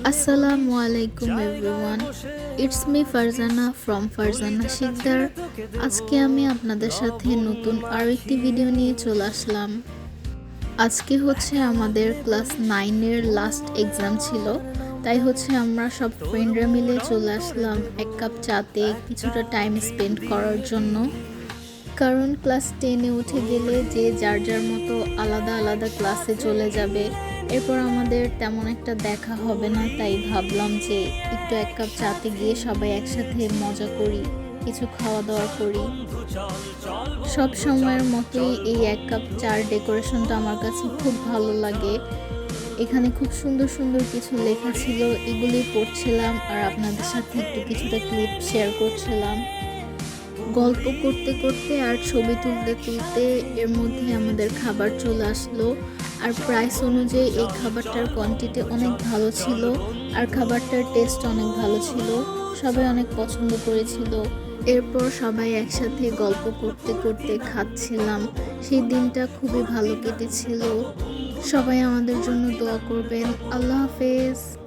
আসসালামু আলাইকুম everyone it's me Farzana from Farzana Sikdar আজকে আমি আপনাদের সাথে নতুন আরও একটি ভিডিও নিয়ে চলে আসলাম। আজকে হচ্ছে আমাদের ক্লাস নাইনের লাস্ট এক্সাম ছিল। তাই হচ্ছে আমরা সব ফ্রেন্ডরা মিলে চলে আসলাম এক কাপ চাতে কিছুটা টাইম স্পেন্ড করার জন্য। কারণ ক্লাস টেনে উঠে গেলে যে যার যার মতো আলাদা আলাদা ক্লাসে চলে যাবে। এরপর আমাদের তেমন একটা দেখা হবে না, তাই ভাবলাম যে একটু এক কাপ চাতে গিয়ে সবাই একসাথে মজা করি, কিছু খাওয়া দাওয়া করি। সব সময়ের মতোই এই এক কাপ চার ডেকোরেশনটা আমার কাছে খুব ভালো লাগে। এখানে খুব সুন্দর সুন্দর কিছু লেখা ছিল, এগুলি পড়ছিলাম আর আপনাদের সাথে একটু কিছুটা ক্লিপ শেয়ার করছিলাম। গল্প করতে করতে আর ছবি তুলতে তুলতে এর মধ্যে আমাদের খাবার চলে আসলো। আর প্রাইস অনুযায়ী এই খাবারটার কোয়ান্টিটি অনেক ভালো ছিল, আর খাবারটার টেস্ট অনেক ভালো ছিল, সবাই অনেক পছন্দ করেছিল। এরপর সবাই একসাথে গল্প করতে করতে খাচ্ছিলাম। সেই দিনটা খুবই ভালো কেটেছিল। সবাই আমাদের জন্য দোয়া করবেন। আল্লাহ হাফেজ।